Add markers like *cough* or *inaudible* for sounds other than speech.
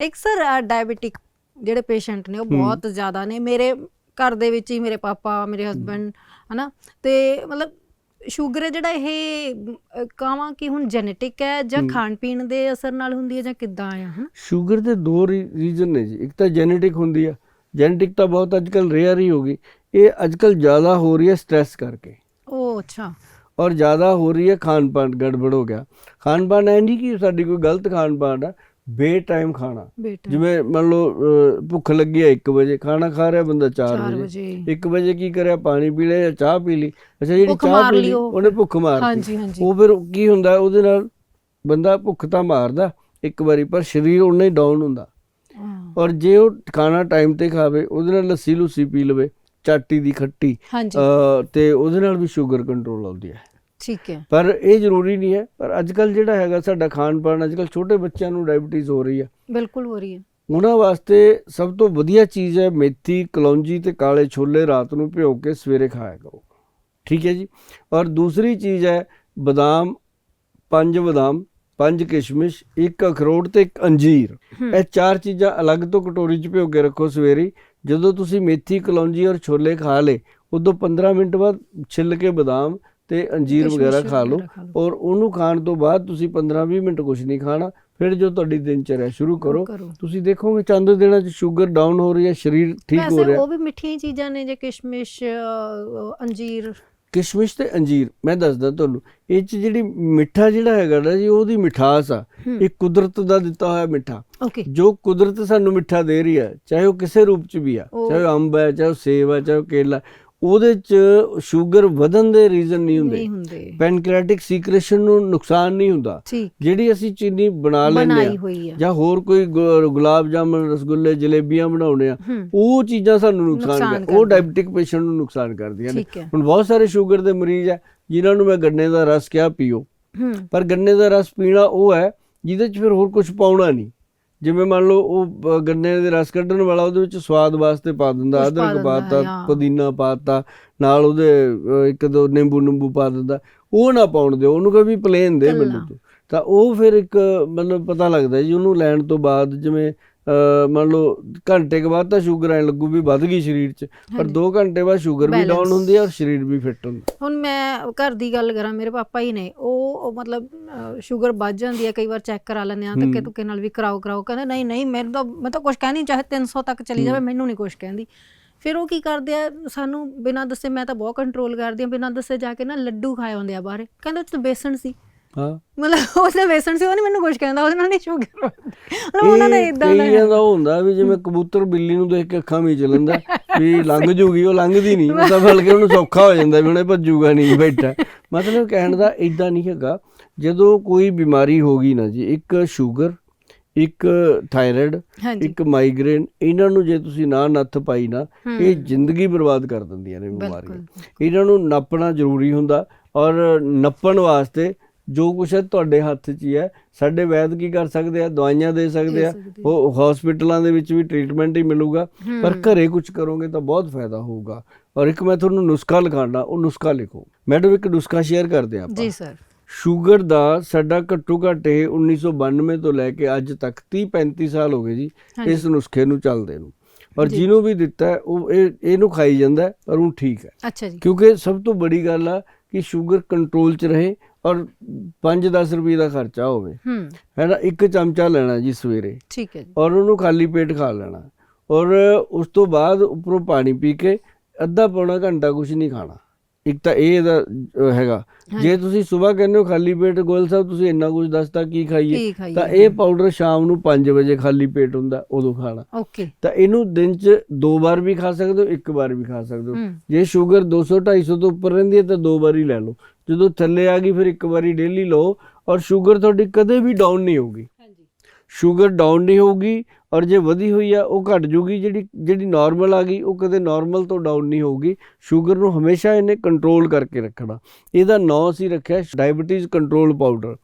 ਇੱਕ sir diabetic ਜਿਹੜੇ patient ਨੇ ਉਹ ਬਹੁਤ ਜ਼ਿਆਦਾ ਨੇ। ਮੇਰੇ ਘਰ ਦੇ ਵਿੱਚ ਹੀ ਮੇਰੇ ਪਾਪਾ ਮੇਰੇ ਹਸਬੰਡ ਹਨਾ? ਤੇ ਮਤਲਬ ਸ਼ੂਗਰ ਜਿਹੜਾ ਇਹ ਕਹਾਂ ਕਿ ਹੁਣ ਜੈਨੇਟਿਕ ਹੈ ਜਾਂ। ਖਾਣ ਪੀਣ ਦੇ ਅਸਰ ਨਾਲ ਹੁੰਦੀ ਹੈ ਜਾਂ ਕਿੱਦਾਂ ਆ ਹਨਾ? ਸ਼ੂਗਰ ਦੇ ਦੋ ਰੀਜ਼ਨ ਨੇ ਜੀ। ਇੱਕ ਤਾਂ ਜੈਨੇਟਿਕ ਹੁੰਦੀ ਆ। ਜੈਨੇਟਿਕ ਤਾਂ ਬਹੁਤ ਅੱਜਕੱਲ ਰੇਅਰ ਹੀ ਹੋ ਗਈ। ਇਹ ਅੱਜਕੱਲ ਜ਼ਿਆਦਾ ਹੋ ਰਹੀ ਹੈ ਸਟ੍ਰੈਸ ਕਰਕੇ। ਉਹ ਅੱਛਾ। ਔਰ ਜ਼ਿਆਦਾ ਹੋ ਰਹੀ ਹੈ ਖਾਣ ਪਾਨ ਗੜਬੜ ਹੋ ਗਿਆ। ਖਾਣ ਪਾਨ ਐ ਨਹੀਂ ਕਿ ਸਾਡੀ ਕੋਈ ਗਲਤ ਖਾਣ ਪਾਨ ਆ। ਬੇ ਟਾਈਮ ਖਾਣਾ ਜਿਵੇਂ ਮੰਨ ਲਓ ਭੁੱਖ ਲੱਗੀ ਹੈ 1 ਵਜੇ ਖਾਣਾ ਖਾ ਰਿਹਾ ਬੰਦਾ 4 4 ਵਜੇ। ਵਜੇ। 1 ਵਜੇ ਕੀ ਕਰਿਆ? ਪਾਣੀ ਪੀ ਲਿਆ ਜਾਂ ਚਾਹ ਪੀ ਲਈ? ਅੱਛਾ ਜਿਹੜੀ ਚਾਹ ਪੀ ਲਈ ਲਈ ਉਹ। ਉਹਨੇ ਭੁੱਖ ਮਾਰਤੀ। ਹਾਂਜੀ ਹਾਂਜੀ। ਉਹ ਫਿਰ ਕੀ ਹੁੰਦਾ? ਉਹਦੇ ਨਾਲ ਬੰਦਾ ਭੁੱਖ ਤਾਂ ਮਾਰਦਾ ਇੱਕ ਵਾਰੀ ਪਰ ਸਰੀਰ ਉਨਾ ਹੀ ਡਾਊਨ ਹੁੰਦਾ। ਔਰ ਜੇ ਉਹ ਖਾਣਾ ਟਾਈਮ ਤੇ ਖਾਵੇ ਉਹਦੇ ਨਾਲ ਲੱਸੀ ਲੁੱਸੀ ਪੀ ਲਵੇ ਚਾਟੀ ਦੀ ਖੱਟੀ ਤੇ ਉਹਦੇ ਨਾਲ ਵੀ ਸ਼ੂਗਰ ਕੰਟਰੋਲ ਆਉਂਦੀ ਹੈ। ਠੀਕ ਹੈ। ਪਰ ਇਹ ਜ਼ਰੂਰੀ ਨਹੀਂ ਹੈ। ਪਰ ਅੱਜ ਕੱਲ ਜਿਹੜਾ ਹੈਗਾ ਸਾਡਾ ਖਾਣ ਪਾਣ ਅੱਜ ਕੱਲ ਛੋਟੇ ਬੱਚਿਆਂ ਨੂੰ ਡਾਇਬੀਟੀਜ਼ ਹੋ ਰਹੀ ਹੈ। ਬਿਲਕੁਲ ਹੋ ਰਹੀ ਹੈ। ਉਹਨਾਂ ਵਾਸਤੇ ਸਭ ਤੋਂ ਵਧੀਆ ਚੀਜ਼ ਹੈ ਮੇਥੀ ਕਲੌਂਜੀ ਤੇ ਕਾਲੇ ਛੋਲੇ ਰਾਤ ਨੂੰ ਭਿਓ ਕੇ ਸਵੇਰੇ ਖਾਇਆ ਕਰੋ। ਠੀਕ ਹੈ ਜੀ। ਔਰ ਦੂਸਰੀ ਚੀਜ਼ ਹੈ ਬਦਾਮ ਪੰਜ ਬਦਾਮ ਪੰਜ ਕਿਸ਼ਮਿਸ਼ ਇੱਕ ਅਖਰੋਟ ਤੇ ਇੱਕ ਅੰਜੀਰ। ਇਹ ਚਾਰ ਚੀਜ਼ਾਂ ਅਲੱਗ ਤੋਂ ਕਟੋਰੀ 'ਚ ਭਿਓ ਕੇ ਰੱਖੋ ਸਵੇਰੇ। ਜਦੋਂ ਤੁਸੀਂ ਮੇਥੀ ਕਲੌਂਜੀ ਔਰ ਛੋਲੇ ਖਾ ਲੇ ਉਦੋਂ 15 ਮਿੰਟ ਬਾਅਦ ਛਿੱਲ ਕੇ ਬਦਾਮ ਤੇ ਅੰਜੀਰ ਵਗੈਰਾ ਖਾ ਲਓ। ਔਰ ਉਹਨੂੰ ਖਾਣ ਤੋਂ ਬਾਅਦ ਤੁਸੀਂ 15-20 ਮਿੰਟ ਕੁਝ ਨਹੀਂ ਖਾਣਾ ਫਿਰ ਜੋ ਤੁਹਾਡੀ ਦਿਨਚਰਿਆ ਸ਼ੁਰੂ ਕਰੋ। ਤੁਸੀਂ ਦੇਖੋਗੇ ਚੰਦ ਦਿਨਾਂ 'ਚ ਸ਼ੂਗਰ ਡਾਊਨ ਹੋ ਰਹੀ ਹੈ ਸਰੀਰ ਠੀਕ ਹੋ ਰਿਹਾ। ਉਹ ਵੀ ਮਿੱਠੀਆਂ ਚੀਜ਼ਾਂ ਨੇ ਜੇ ਕਿਸ਼ਮਿਸ਼ ਅੰਜੀਰ। ਕਿਸ਼ਮਿਸ਼ ਤੇ ਅੰਜੀਰ ਮੈਂ ਦੱਸਦਾ ਤੁਹਾਨੂੰ ਇਹ 'ਚ ਜਿਹੜੀ ਮਿੱਠਾ ਜਿਹੜਾ ਹੈਗਾ ਨਾ ਜੀ ਉਹਦੀ ਮਿਠਾਸ ਆ। ਇਹ ਕੁਦਰਤ ਦਾ ਦਿੱਤਾ ਹੋਇਆ ਮਿੱਠਾ। ਜੋ ਕੁਦਰਤ ਸਾਨੂੰ ਮਿੱਠਾ ਦੇ ਰਹੀ ਹੈ ਚਾਹੇ ਉਹ ਕਿਸੇ ਰੂਪ 'ਚ ਵੀ ਆ ਚਾਹੇ ਅੰਬ ਹੈ ਚਾਹੇ ਸੇਬ ਹੈ ਚਾਹੇ ਕੇਲਾ ਉਹਦੇ 'ਚ ਸ਼ੂਗਰ ਵਧਣ ਦੇ ਰੀਜ਼ਨ ਨਹੀਂ ਹੁੰਦੇ। ਪੈਨਕ੍ਰੀਆਟਿਕ ਸੀਕ੍ਰੇਸ਼ਨ ਨੂੰ ਨੁਕਸਾਨ ਨਹੀਂ ਹੁੰਦਾ। ਜਿਹੜੀ ਅਸੀਂ ਚੀਨੀ ਬਣਾ ਲੈਂਦੇ ਆ। ਜਾਂ ਹੋਰ ਕੋਈ ਗੁਲਾਬ ਜਾਮਨ ਰਸਗੁੱਲੇ ਜਲੇਬੀਆਂ ਬਣਾਉਣੇ ਆ ਉਹ ਚੀਜ਼ਾਂ ਸਾਨੂੰ ਨੁਕਸਾਨ ਨੁਕਸਾਨ ਕਰ ਉਹ ਕਰਦੀਆਂ। ਡਾਇਬੀਟਿਕ ਪੇਸ਼ੈਂਟ ਨੂੰ ਨੁਕਸਾਨ ਕਰਦੀਆਂ ਨੇ। ਹੁਣ ਬਹੁਤ ਸਾਰੇ ਸ਼ੂਗਰ ਦੇ ਮਰੀਜ਼ ਆ ਜਿਨ੍ਹਾਂ ਨੂੰ ਮੈਂ ਗੰਨੇ ਦਾ ਰਸ ਕਿਹਾ ਪੀਓ। ਪਰ ਗੰਨੇ ਦਾ ਰਸ ਪੀਣਾ ਉਹ ਹੈ ਜਿਹਦੇ 'ਚ ਫਿਰ ਹੋਰ ਕੁਝ ਪਾਉਣਾ ਨਹੀਂ। ਜਿਵੇਂ ਮੰਨ ਲਓ ਉਹ ਗੰਨੇ ਦੇ ਰਸ ਕੱਢਣ ਵਾਲਾ ਉਹਦੇ ਵਿੱਚ ਸਵਾਦ ਵਾਸਤੇ ਪਾ ਦਿੰਦਾ ਅਦਰਕ ਪਾਤਾ। ਪੁਦੀਨਾ ਪਾਤਾ ਨਾਲ ਉਹਦੇ ਇੱਕ ਦੋ ਨਿੰਬੂ ਨਿੰਬੂ ਪਾ ਦਿੰਦਾ ਉਹ ਨਾ ਪਾਉਣ ਦਿਓ ਉਹਨੂੰ ਕਹੇ ਵੀ ਪਲੇਨ ਦੇ ਮੈਨੂੰ। ਤੂੰ ਉਹ ਫਿਰ ਇੱਕ ਮਤਲਬ ਪਤਾ ਲੱਗਦਾ ਜੀ ਉਹਨੂੰ ਲੈਣ ਤੋਂ ਬਾਅਦ ਜਿਵੇਂ ਮੰਨ ਲਓ ਘੰਟੇ ਕੁ ਬਾਅਦ ਤਾਂ ਸ਼ੂਗਰ ਐ ਲੱਗੂ ਵੀ ਵੱਧ ਗਈ ਸਰੀਰ 'ਚ ਪਰ ਹਾਂਜੀ। 2 ਘੰਟੇ ਬਾਅਦ ਸ਼ੂਗਰ ਵੀ ਡਾਊਨ। ਹੁੰਦੀ ਹੈ ਔਰ ਸਰੀਰ ਵੀ ਫਿੱਟ ਹੁੰਦਾ ਹੁਣ ਮੈਂ ਘਰ ਦੀ ਗੱਲ ਕਰਾਂ ਮੇਰੇ ਪਾਪਾ ਹੀ ਨੇ ਉਹ ਮਤਲਬ ਸ਼ੂਗਰ ਵੱਧ ਜਾਂਦੀ ਹੈ ਕਈ ਵਾਰ ਚੈੱਕ ਕਰਾ ਲੈਂਦੇ ਆ ਧੱਕੇ। ਧੁੱਕੇ ਨਾਲ ਵੀ ਕਰਾਓ ਕਰਾਓ ਕਹਿੰਦੇ ਨਹੀਂ ਨਹੀਂ ਮੈਨੂੰ ਤਾਂ ਮੈਂ ਤਾਂ ਕੁਝ ਕਹਿ ਚਾਹੇ 300 ਤੱਕ ਚਲੀ ਜਾਵੇ ਮੈਨੂੰ ਨਹੀਂ ਕੁਝ ਕਹਿੰਦੀ ਫਿਰ ਉਹ ਕੀ ਕਰਦੇ ਆ ਸਾਨੂੰ ਬਿਨਾਂ ਦੱਸੇ ਮੈਂ ਤਾਂ ਬਹੁਤ ਕੰਟਰੋਲ ਕਰਦੀ ਆ ਬਿਨਾਂ ਦੱਸੇ ਜਾ ਕੇ ਨਾ ਲੱਡੂ ਖਾਏ ਹੁੰਦੇ ਆ ਬਾਹਰ ਕਹਿੰਦੇ ਉਹ 'ਚ ਤਾਂ ਬੇਸਣ ਸੀ ਹਾਂ। ਮਤਲਬ ਨਾਲ ਬੇਸਣ ਸੀ ਉਹ ਨਹੀਂ ਮੈਨੂੰ ਕੁਝ ਕਹਿੰਦਾ ਉਹਦੇ ਨਾਲ ਨਹੀਂ ਸ਼ੂਗਰ ਮਤਲਬ ਉਹਨਾਂ ਨੇ ਇਹ ਇਦਾਂ ਦਾ ਕਈਆਂ ਦਾ ਹੁੰਦਾ ਵੀ ਜਿਵੇਂ ਕਬੂਤਰ ਬਿੱਲੀ ਨੂੰ ਦੇਖ ਕੇ ਅੱਖਾਂ ਮੀਚ ਲੈਂਦਾ ਵੀ *laughs* ਲੰਘ ਜੂਗੀ ਉਹ ਲੰਘਦੀ ਨਹੀਂ ਉਹ ਤਾਂ ਬਲਕਿ ਉਹਨੂੰ ਸੌਖਾ ਹੋ ਜਾਂਦਾ ਵੀ ਉਹਨੇ ਭੱਜੂਗਾ ਨਹੀਂ ਬੈਠਾ। ਮਤਲਬ ਕਹਿਣ ਦਾ ਇਦਾਂ ਨਹੀਂ ਹੈਗਾ। ਜਦੋਂ ਕੋਈ ਬਿਮਾਰੀ ਹੋ ਗਈ ਨਾ ਜੀ ਇੱਕ ਸ਼ੂਗਰ ਇੱਕ ਥਾਇਰਾਇਡ ਇੱਕ ਮਾਈਗ੍ਰੇਨ ਇਹਨਾਂ ਨੂੰ ਜੇ ਤੁਸੀਂ ਨਾ ਨੱਥ ਪਾਈ ਨਾ ਇਹ ਜ਼ਿੰਦਗੀ ਬਰਬਾਦ ਕਰ ਦਿੰਦੀਆਂ ਨੇ ਬਿਮਾਰੀਆਂ। ਇਹਨਾਂ ਨੂੰ ਨਾਪਣਾ ਜ਼ਰੂਰੀ ਹੁੰਦਾ ਔਰ ਨੱਪਣ ਵਾਸਤੇ ਜੋ ਕੁਛ ਹੈ ਤੁਹਾਡੇ ਹੱਥ 'ਚ ਹੀ ਹੈ। ਸਾਡੇ ਵੈਦ ਕੀ ਕਰ ਸਕਦੇ ਆ? ਦਵਾਈਆਂ ਦੇ ਸਕਦੇ ਆ। ਉਹ ਹਸਪੀਟਲਾਂ ਦੇ ਵਿੱਚ ਵੀ ਟ੍ਰੀਟਮੈਂਟ ਹੀ ਮਿਲੂਗਾ। ਪਰ ਘਰੇ ਕੁਝ ਕਰੋਗੇ ਤਾਂ ਬਹੁਤ ਫਾਇਦਾ ਹੋਊਗਾ। ਔਰ ਇੱਕ ਮੈਂ ਤੁਹਾਨੂੰ ਨੁਸਖਾ ਲਿਖਾਣਾ ਉਹ ਨੁਸਖਾ ਲਿਖੋ। ਮੈਡਮ ਇੱਕ ਨੁਸਖਾ ਸ਼ੇਅਰ ਕਰਦੇ ਹਾਂ ਜੀ ਆਪਾਂ ਸਰ ਸ਼ੂਗਰ ਦਾ ਸਾਡਾ ਘੱਟੋ ਘੱਟ ਇਹ 1992 ਤੋਂ ਲੈ ਕੇ ਅੱਜ ਤੱਕ 30 35 ਸਾਲ ਹੋ ਗਏ ਜੀ ਇਸ ਨੁਸਖੇ ਨੂੰ ਚੱਲਦੇ ਨੂੰ। ਔਰ। ਜਿਹਨੂੰ ਵੀ ਦਿੱਤਾ ਉਹ ਇਹ ਇਹਨੂੰ ਖਾਈ ਜਾਂਦਾ ਔਰ ਉਹ ਠੀਕ ਹੈ। ਅੱਛਾ ਜੀ। ਕਿਉਂਕਿ ਸਭ ਤੋਂ ਬੜੀ ਗੱਲ ਆ ਕਿ ਸ਼ੂਗਰ ਕੰਟਰੋਲ 'ਚ ਰਹੇ ਔਰ 5-10 ਰੁਪਏ ਦਾ ਖਰਚਾ ਹੋਵੇ। ਹੂੰ। ਹੈ ਨਾ? ਇੱਕ ਚਮਚਾ ਲੈਣਾ ਜੀ ਸਵੇਰੇ। ਠੀਕ ਹੈ ਜੀ। ਔਰ ਉਹਨੂੰ ਖਾਲੀ ਪੇਟ ਖਾ ਲੈਣਾ। ਔਰ ਉਸ ਤੋਂ ਬਾਅਦ ਉੱਪਰੋਂ ਪਾਣੀ ਪੀ ਕੇ ਅੱਧਾ ਪੌਣਾ ਘੰਟਾ ਕੁਝ ਨਹੀਂ ਖਾਣਾ। ਇੱਕ ਤਾਂ ਇਹ ਇਹਦਾ ਅਹ, ਹੈਗਾ। ਜੇ ਤੁਸੀਂ ਸਵੇਰ ਕਹਿੰਦੇ ਹੋ ਖਾਲੀ ਪੇਟ ਗੋਇਲ ਸਾਹਿਬ ਤੁਸੀਂ ਇੰਨਾ ਕੁਝ ਦੱਸਤਾ ਕੀ ਖਾਈਏ? ਕੀ ਖਾਈਏ? ਤਾਂ ਇਹ ਪਾਊਡਰ ਸ਼ਾਮ ਨੂੰ 5 ਵਜੇ ਖਾਲੀ ਪੇਟ ਹੁੰਦਾ ਉਦੋਂ ਖਾਣਾ। ਓਕੇ। ਤਾਂ ਇਹਨੂੰ ਦਿਨ 'ਚ ਦੋ ਵਾਰ ਵੀ ਖਾ ਸਕਦੇ ਹੋ ਇੱਕ ਵਾਰ ਵੀ ਖਾ ਸਕਦੇ ਹੋ। ਹੂੰ। ਜੇ ਸ਼ੂਗਰ 200 250 ਤੋਂ ਉੱਪਰ ਰਹਿੰਦੀ ਹੈ ਤਾਂ ਦੋ ਵਾਰੀ ਲੈ ਲਓ। ਜਦੋਂ ਥੱਲੇ ਆ ਗਈ ਫਿਰ ਇੱਕ ਵਾਰੀ ਡੇਲੀ ਲਓ। ਔਰ ਸ਼ੂਗਰ ਤੁਹਾਡੀ ਕਦੇ ਵੀ ਡਾਊਨ ਨਹੀਂ ਹੋਊਗੀ। ਸ਼ੂਗਰ ਡਾਊਨ ਨਹੀਂ ਹੋਊਗੀ ਔਰ ਜੇ ਵਧੀ ਹੋਈ ਆ, ਉਹ ਘਟ ਜੂਗੀ, ਜਿਹੜੀ ਜਿਹੜੀ ਨਾਰਮਲ ਆ ਗਈ, ਉਹ ਕਦੇ ਨਾਰਮਲ ਤੋਂ ਡਾਊਨ ਨਹੀਂ ਹੋਊਗੀ। ਸ਼ੂਗਰ ਨੂੰ ਹਮੇਸ਼ਾ ਇਹਨੇ ਕੰਟਰੋਲ ਕਰਕੇ ਰੱਖਣਾ। ਇਹਦਾ ਨਾਂ ਅਸੀਂ ਰੱਖਿਆ ਡਾਇਬੀਟੀਜ਼ ਕੰਟਰੋਲ ਪਾਊਡਰ